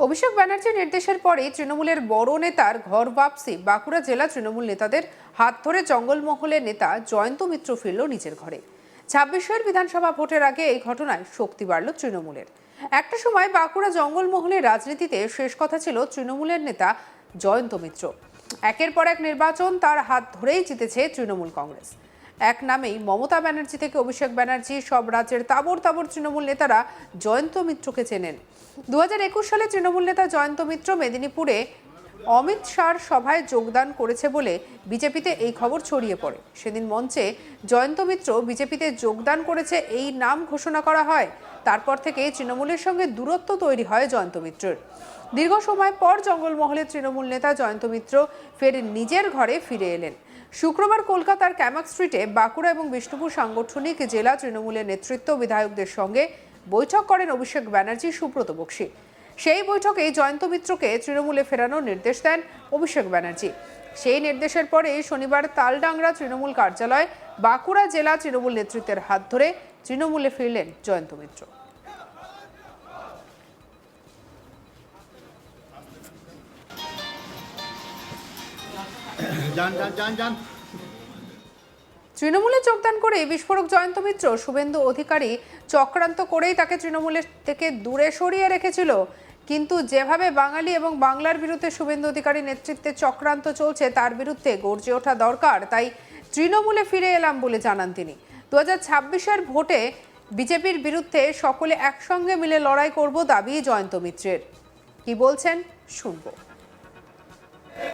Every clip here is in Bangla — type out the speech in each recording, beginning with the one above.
অভিষেক ব্যানার্জির নির্দেশের পরে তৃণমূলের বড় নেতার ঘর বাপসি বাঁকুড়া জেলা তৃণমূল নেতাদের হাত ধরে জঙ্গলমহলের নেতা জয়ন্ত মিত্র ফিরল নিজের ঘরে। ছাব্বিশের বিধানসভা ভোটের আগে এই ঘটনায় শক্তি বাড়ল তৃণমূলের। একটা সময় বাঁকুড়া জঙ্গলমহলের রাজনীতিতে শেষ কথা ছিল তৃণমূলের নেতা জয়ন্ত মিত্র। একের পর এক নির্বাচন তার হাত ধরেই জিতেছে তৃণমূল কংগ্রেস। এক নামেই মমতা ব্যানার্জি থেকে অভিষেক ব্যানার্জি, সব রাজ্যের তাবর তাবর তৃণমূল নেতারা জয়ন্ত মিত্রকে চেনেন। দু হাজার একুশ সালে তৃণমূল নেতা জয়ন্ত মিত্র মেদিনীপুরে অমিত শাহর সভায় যোগদান করেছে বলে বিজেপিতে এই খবর ছড়িয়ে পড়ে। সেদিন মঞ্চে জয়ন্ত মিত্র বিজেপিতে যোগদান করেছে এই নাম ঘোষণা করা হয়। তারপর থেকে তৃণমূলের সঙ্গে দূরত্ব তৈরি হয় জয়ন্ত মিত্রের। দীর্ঘ সময় পর জঙ্গলমহলের তৃণমূল নেতা জয়ন্ত মিত্র ফের নিজের ঘরে ফিরে এলেন। শুক্রবার কলকাতার ক্যামাক স্ট্রিটে বাঁকুড়া এবং বিষ্ণুপুর সাংগঠনিক জেলা তৃণমূলের নেতৃত্ব বিধায়কদের সঙ্গে বৈঠক করেন অভিষেক ব্যানার্জি, সুব্রত বক্সী। সেই বৈঠকে জয়ন্ত মিত্রকে তৃণমূলে ফেরানোর নির্দেশ দেন অভিষেক ব্যানার্জি। সেই নির্দেশের পরে শনিবার তালডাংরা তৃণমূল কার্যালয় বাঁকুড়া জেলা তৃণমূল নেতৃত্বের হাত ধরে তৃণমূলে ফিরলেন জয়ন্ত মিত্র। তৃণমূলে যোগদান করে বিস্ফোরক জয়ন্ত মিত্র, শুভেন্দু অধিকারী চক্রান্ত করেই তাকে তৃণমূলের থেকে দূরে সরিয়ে রেখেছিল। কিন্তু যেভাবে বাঙালি এবং বাংলার বিরুদ্ধে শুভেন্দু অধিকারী নেতৃত্বে চক্রান্ত চলছে, তার বিরুদ্ধে গর্জে ওঠা দরকার। তাই তৃণমূলে ফিরে এলাম বলে জানান তিনি। দু হাজার ভোটে বিজেপির বিরুদ্ধে সকলে একসঙ্গে মিলে লড়াই করব দাবি জয়ন্ত মিত্রের। কি বলছেন, শুনব।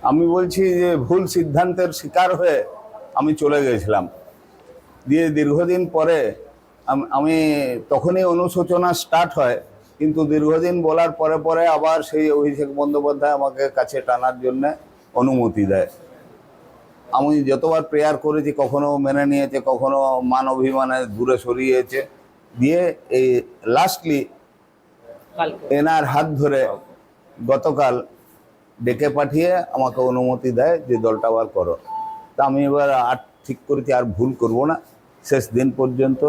আমি বলছি যে ভুল সিদ্ধান্তের শিকার হয়ে আমি চলে গেছিলাম। দিয়ে দীর্ঘদিন পরে আমি তখনই অনুশোচনা স্টার্ট হয় কিন্তু দীর্ঘদিন বলার পরে পরে আবার সেই অভিষেক বন্দ্যোপাধ্যায় আমাকে কাছে টানার জন্য অনুমতি দেয়। আমি যতবার প্রেয়ার করেছি কখনো মেনে নিয়েছে কখনো মান অভিমানে দূরে সরিয়েছে। দিয়ে এই লাস্টলি এনার হাত ধরে গতকাল ডেকে পাঠিয়ে আমাকে অনুমতি দেয় যে দলটা আবার করো। তা আমি এবার আর ঠিক করেছি আর ভুল করব না। শেষ দিন পর্যন্ত,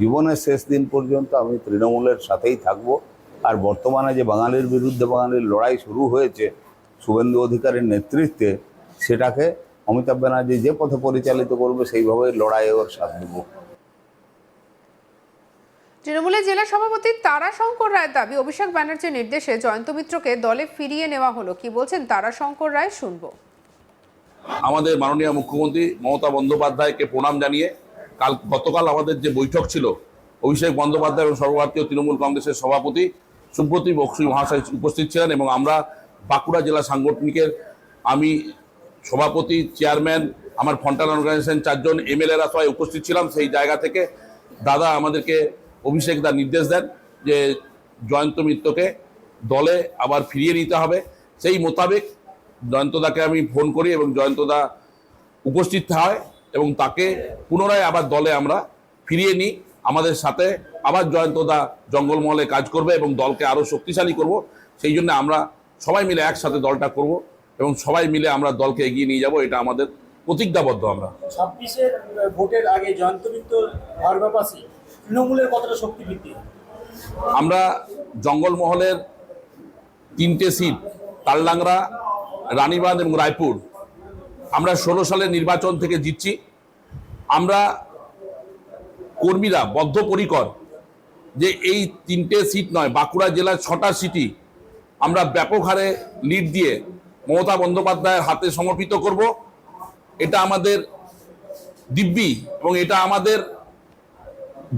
জীবনের শেষ দিন পর্যন্ত আমি তৃণমূলের সাথেই থাকব। আর বর্তমানে যে বাঙালির বিরুদ্ধে বাঙালির লড়াই শুরু হয়েছে, শুভেন্দু অধিকারের নেতৃত্বে, সেটাকে অমিতাভ ব্যানার্জি যে পথে পরিচালিত করবে সেইভাবে লড়াইয়ে ওর সাথ দেবো। তৃণমূলের জেলা সভাপতি তারাশঙ্কর রায়ের দাবি, অভিষেক ব্যানার্জির নির্দেশে জয়ন্ত মিত্রকে দলে ফিরিয়ে নেওয়া হলো। কি বলছেন তারাশঙ্কর রায়? শুনব। আমাদের মাননীয় মুখ্যমন্ত্রী মমতা বন্দ্যোপাধ্যায়কে প্রণাম জানিয়ে কাল গতকাল আমাদের যে বৈঠক ছিল, অভিষেক বন্দ্যোপাধ্যায় এবং সর্বভারতীয় তৃণমূল কংগ্রেসের সভাপতি সুব্রতী বক্সী মহাশয় উপস্থিত ছিলেন এবং আমরা বাঁকুড়া জেলা সাংগঠনিকের আমি সভাপতি, চেয়ারম্যান, আমার ফন্টান অর্গানাইজেশন চারজন এমএলএরা সবাই উপস্থিত ছিলাম। সেই জায়গা থেকে দাদা আমাদেরকে অভিষেক দা নির্দেশ দেন যে জয়ন্ত মিত্রকে দলে আবার ফিরিয়ে নিতে হবে। সেই মোতাবেক জয়ন্তদাকে আমি ফোন করি এবং জয়ন্তদা উপস্থিত হয় এবং তাকে পুনরায় আবার দলে আমরা ফিরিয়ে নিই। আমাদের সাথে আবার জয়ন্তদা জঙ্গলমহলে কাজ করবে এবং দলকে আরও শক্তিশালী করব। সেই জন্য আমরা সবাই মিলে একসাথে দলটা করব এবং সবাই মিলে আমরা দলকে এগিয়ে নিয়ে যাব। এটা আমাদের প্রতিজ্ঞাবদ্ধ আমরা। ছাব্বিশের ভোটের আগে জয়ন্ত মিত্র তৃণমূলের কতটা শক্তি বৃদ্ধি? আমরা জঙ্গলমহলের তিনটে সিট, তালডাংরা, রানীবাঁধ এবং রায়পুর, আমরা ষোলো সালের নির্বাচন থেকে জিতছি। আমরা কর্মীরা বদ্ধপরিকর যে এই তিনটে সিট নয়, বাঁকুড়া জেলার ছটা সিটি আমরা ব্যাপক হারে লিড দিয়ে মমতা বন্দ্যোপাধ্যায়ের হাতে সমর্পিত করব। এটা আমাদের দিব্যি এবং এটা আমাদের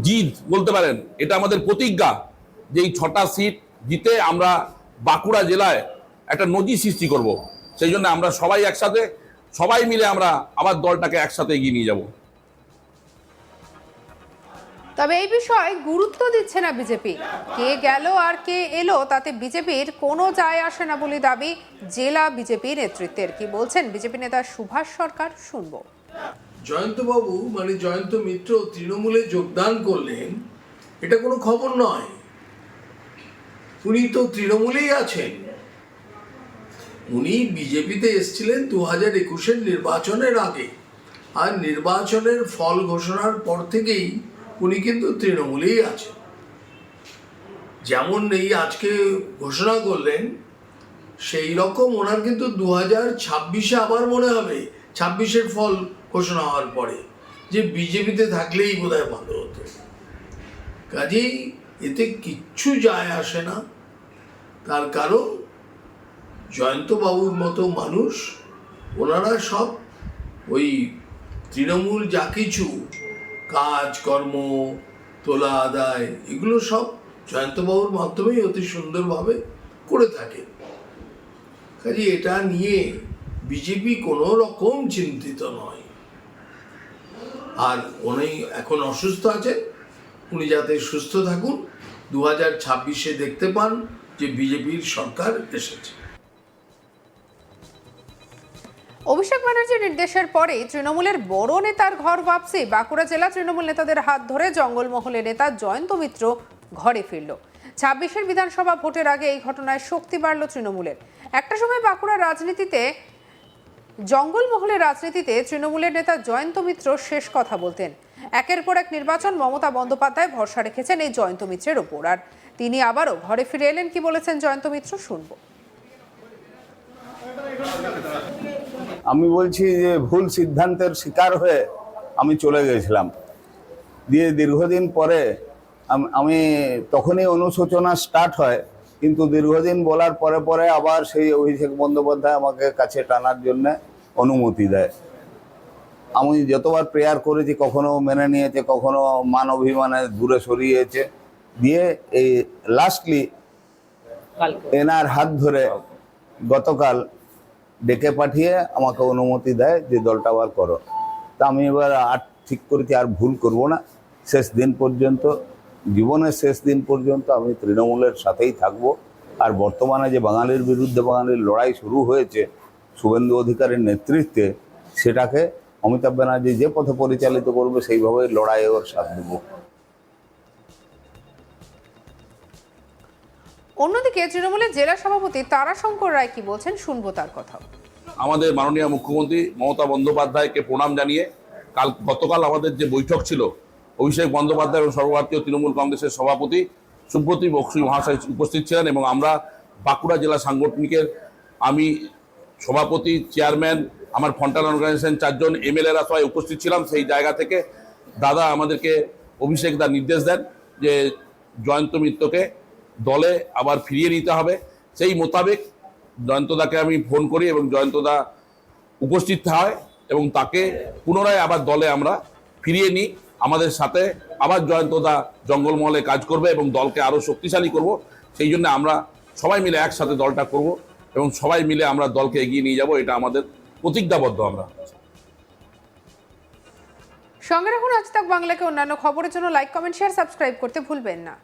জিত বলতে পারেন, এটা আমাদের প্রতিজ্ঞা যে এই ছটা সিট জিতে আমরা বাঁকুড়া জেলায় একটা নদী সৃষ্টি করব। সেই জন্য আমরা সবাই একসাথে, সবাই মিলে আমরা আবার দলটাকে একসাথে এগিয়ে নিয়ে যাব। তবে এই বিষয়ে গুরুত্ব দিচ্ছে না বিজেপি। কে গেল আর কে এলো তাতে বিজেপির কোনো যায় আসে না বলে দাবি জেলা বিজেপি নেতৃত্বের। কি বলছেন বিজেপি নেতা সুভাষ সরকার? শুনব। জয়ন্তবাবু মানে জয়ন্ত মিত্র তৃণমূলে যোগদান করলেন, এটা কোনো খবর নয়। উনি তো তৃণমূলেই আছেন। উনি বিজেপিতে এসছিলেন দু হাজার একুশের নির্বাচনের আগে। আর নির্বাচনের ফল ঘোষণার পর থেকেই উনি কিন্তু তৃণমূলেই আছেন। যেমন এই আজকে ঘোষণা করলেন, সেই রকম ওনার কিন্তু দু হাজার ছাব্বিশে আবার মনে হবে, ছাব্বিশের ফল ঘোষণা হওয়ার পরে যে বিজেপিতে থাকলেই বোধহয় ভালো হতো। কাজেই এতে কিচ্ছু যায় আসে না। তার কারণ জয়ন্তবাবুর মতো মানুষ, ওনারা সব ওই তৃণমূল যা কিছু কাজ, কর্ম, তোলা, আদায়, এগুলো সব জয়ন্তবাবুর মাধ্যমেই অতি সুন্দরভাবে করে থাকে। কাজে এটা নিয়ে বিজেপি কোনো রকম চিন্তিত নয়। আর উনি এখন অসুস্থ আছেন। উনি যাতে সুস্থ থাকুন দু হাজার ছাব্বিশে দেখতে পান যে বিজেপির সরকার এসেছে। অভিষেক ব্যানার্জির নির্দেশের পরে তৃণমূলের বড় নেতার ঘর ভাবছে বাঁকুড়া জেলা তৃণমূল নেতাদের হাত ধরে জঙ্গলমহলে নেতা জয়ন্ত মিত্র ঘরে ফিরল। ছাব্বিশের বিধানসভা ভোটের আগে এই ঘটনায় শক্তি বাড়ল তৃণমূলের। একটা সময় বাঁকুড়ার রাজনীতিতে জঙ্গলমহলের রাজনীতিতে তৃণমূলের নেতা জয়ন্ত মিত্র শেষ কথা বলতেন। একের পর এক নির্বাচন মমতা বন্দ্যোপাধ্যায় ভরসা রেখেছেন এই জয়ন্ত মিত্রের ওপর। আর তিনি আবারও ঘরে ফিরে এলেন কি বলেছেন জয়ন্ত মিত্র শুনব। আমি বলছি যে ভুল সিদ্ধান্তের শিকার হয়ে আমি চলে গেছিলাম। দিয়ে দীর্ঘদিন পরে আমি তখনই অনুশোচনা স্টার্ট হয় কিন্তু দীর্ঘদিন বলার পরে পরে আবার সেই অভিষেক বন্দ্যোপাধ্যায় আমাকে কাছে টানার জন্য অনুমতি দেয়। আমি যতবার প্রেয়ার করেছি কখনো মেনে নিয়েছে কখনো মান অভিমানে দূরে সরিয়েছে। দিয়ে এই লাস্টলি এনার হাত ধরে গতকাল ডেকে পাঠিয়ে আমাকে অনুমতি দেয় যে দলটা আবার করো। তা আমি এবার আর ঠিক করেছি আর ভুল করব না। শেষ দিন পর্যন্ত জীবনের শেষ দিন পর্যন্ত আমি তৃণমূলের সাথেই থাকব। আর বর্তমানে যে বাঙালির বিরুদ্ধে বাঙালির লড়াই শুরু হয়েছে শুভেন্দু অধিকারের নেতৃত্বে সেটাকে অমিতাভ ব্যানার্জি যে পথে পরিচালিত করবে সেইভাবে লড়াই ওর সাথ দেবো। অন্যদিকে তৃণমূলের জেলা সভাপতি তারাশঙ্কর রায় কি বলছেন শুনব তার কথা। আমাদের মাননীয় মুখ্যমন্ত্রী মমতা বন্দ্যোপাধ্যায়কে প্রণাম জানিয়ে কাল গতকাল আমাদের যে বৈঠক ছিল অভিষেক বন্দ্যোপাধ্যায় এবং সর্বভারতীয় তৃণমূল কংগ্রেসের সভাপতি সুব্রতী বক্সী মহাশয় উপস্থিত ছিলেন এবং আমরা বাঁকুড়া জেলা সাংগঠনিকের আমি সভাপতি, চেয়ারম্যান, আমার ফন্টাল অর্গানাইজেশন চারজন এমএলএরা সবাই উপস্থিত ছিলাম। সেই জায়গা থেকে দাদা আমাদেরকে অভিষেক দা নির্দেশ দেন যে জয়ন্ত মিত্রকে দলে আবার ফিরিয়ে নিতে হবে। সেই মোতাবেক জয়ন্তদাকে আমি ফোন করি এবং জয়ন্তদা উপস্থিত হয় এবং তাকে পুনরায় আবার দলে আমরা ফিরিয়ে নিই। আমাদের সাথে আবার জয়ন্তদা জঙ্গলমহলে কাজ করবে এবং দলকে আরও শক্তিশালী করব। সেই জন্য আমরা সবাই মিলে একসাথে দলটা করব এবং সবাই মিলে আমরা দলকে এগিয়ে নিয়ে যাব, এটা আমাদের প্রতিজ্ঞাবদ্ধ আমরা। সঙ্গে রাখুন আজ তাক বাংলাকে অন্যান্য খবরের জন্য লাইক কমেন্ট শেয়ার সাবস্ক্রাইব করতে ভুলবেন না।